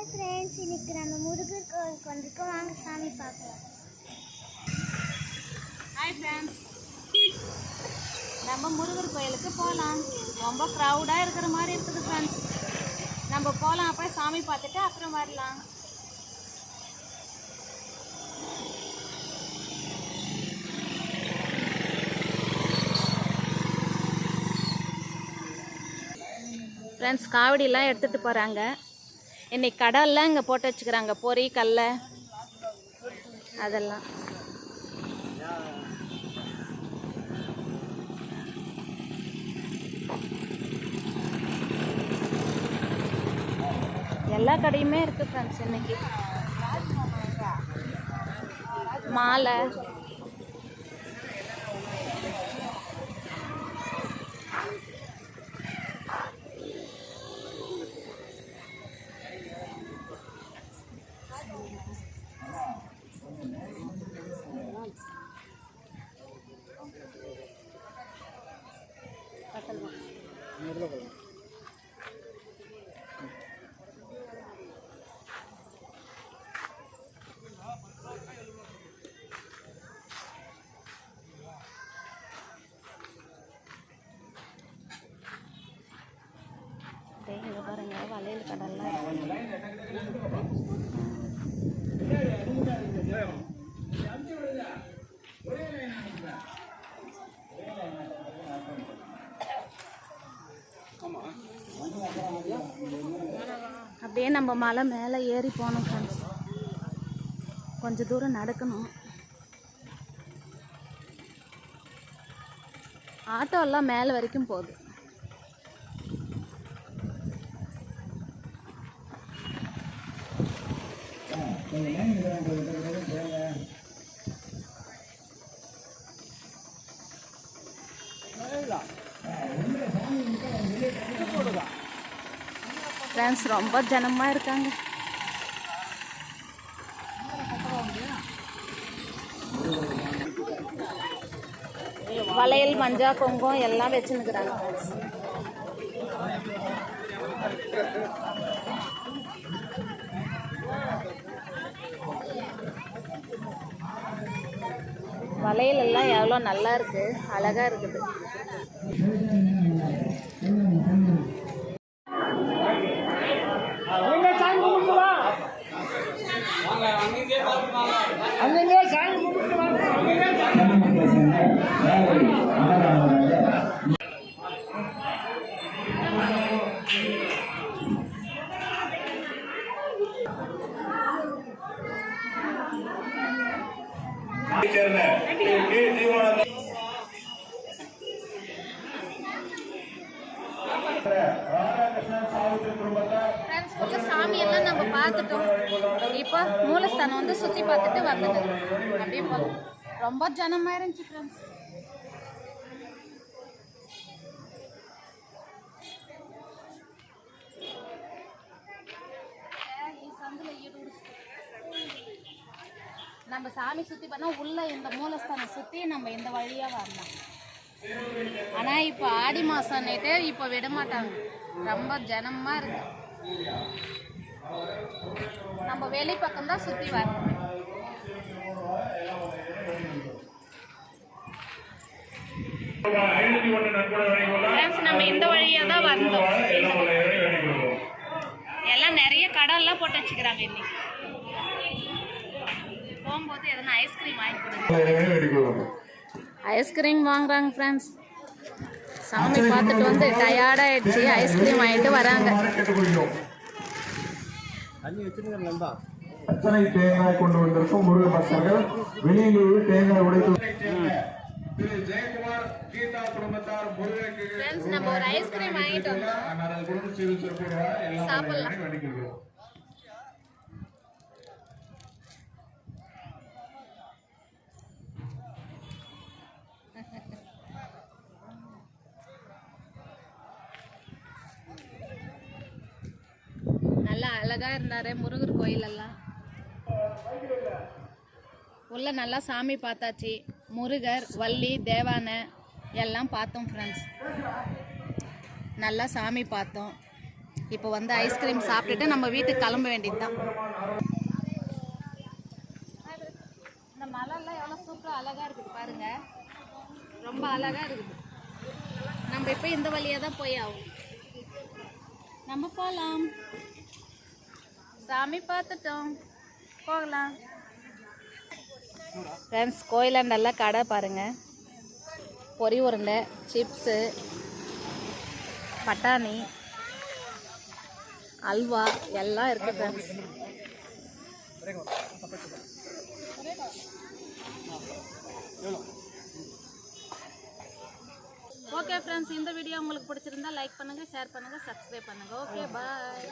Hi friends இன்னைக்கு நம்ம முருகர் கோவிலுக்கு வந்திருக்கோம் வாங்க சாமி பார்க்கலாம். ஹாய் ஃப்ரெண்ட்ஸ் நம்ம முருகர் கோயிலுக்கு போகலாம் ரொம்ப க்ரௌடாக இருக்கிற மாதிரி இருக்குது ஃப்ரெண்ட்ஸ் நம்ம போகலாம் அப்புறம் சாமி பார்த்துட்டு அப்புறம் வரலாம். ஃப்ரெண்ட்ஸ் காவடியெல்லாம் எடுத்துகிட்டு போகிறாங்க இன்னைக்கு கடல்லாம் இங்கே போட்டு வச்சுக்கிறாங்க. பொறி கல்ல அதெல்லாம். எல்லா கடையுமே இருக்கு ஃப்ரெண்ட்ஸ் இன்னைக்கு. மாலை. இங்க பாருங்க வளையல் கடல்லாம் அப்படியே நம்ம மலை மேலே ஏறி போகணும் ஃப்ரெண்ட்ஸ் கொஞ்சம் தூரம் நடக்கணும். ஆட்டோ எல்லாம் மேலே வரைக்கும் போகுது. ஃப்ரெண்ட்ஸ் ரொம்ப ஜனமாக இருக்காங்க. வளையல் மஞ்சா கொங்கம் எல்லாம் வச்சுன்னுக்குறாங்க மலையிலெல்லாம் எவ்வளோ நல்லா இருக்குது அழகா இருக்குது. சேர்ந்த கே சாமியெல்லாம் நம்ம பார்த்துட்டோம் இப்போ மூலஸ்தானம் வந்து சுற்றி பார்த்துட்டு வந்தது அப்படியே ரொம்ப ஜனமாக இருந்துச்சு ஃப்ரெண்ட்ஸ் நம்ம சாமி சுற்றி பண்ணா உள்ள இந்த மூலஸ்தானம் சுற்றி நம்ம இந்த வழியாக வரலாம். ஆனால் இப்போ ஆடி மாதம்னுட்டு இப்போ விட மாட்டாங்க. ரொம்ப ஜனமாக இருக்கு. நம்ம வெளி பக்கம் தான் சுற்றி வரணும். நம்ம இந்த வழியாக தான் வந்தோம். எல்லாம் நிறைய கடல்லாம் போட்டு வச்சுக்கிறாங்க இன்னைக்கு. ஐஸ்கிரீம் வாங்குறாங்க ஃப்ரெண்ட்ஸ் சாமி பார்த்துட்டு வந்து டயர்டாயிடுச்சு ஐஸ்கிரீம் வாங்கிட்டு வராங்க அத்தனை தேங்காய் கொண்டு வந்திருக்கும் முருக பக்தர்கள் வெளியிலூர் தேங்காய் உடைத்து நம்ம ஒரு ஐஸ்கிரீம் வாங்கிட்டு வந்தோம் சாப்பிடலாம். அழகாக இருந்தார் முருகர் கோயிலெல்லாம். உள்ள நல்லா சாமி பார்த்தாச்சு. முருகர் வள்ளி தேவானை எல்லாம் பார்த்தோம் ஃப்ரெண்ட்ஸ் நல்லா சாமி பார்த்தோம். இப்போ வந்து ஐஸ்கிரீம் சாப்பிட்டுட்டு நம்ம வீட்டுக்கு கிளம்ப வேண்டியது தான் இந்த மலைலாம் எவ்வளோ சூப்பராக அழகாக இருக்குது பாருங்க. ரொம்ப அழகாக இருக்குது. நம்ம இப்போ இந்த வழியாக தான் போய் ஆகும் நம்ம போகலாம் சாமி பார்த்துட்டோம். போகலாம். ஃப்ரெண்ட்ஸ் கோயிலாண்டெல்லாம் கடை பாருங்க. பொரி உருண்டை சிப்ஸு பட்டாணி அல்வா எல்லாம் இருக்குது ஃப்ரெண்ட்ஸ் ஓகே ஃப்ரெண்ட்ஸ் இந்த வீடியோ உங்களுக்கு பிடிச்சிருந்தா லைக் பண்ணுங்கள் ஷேர் பண்ணுங்கள் சப்ஸ்கிரைப் பண்ணுங்கள் ஓகே பாய்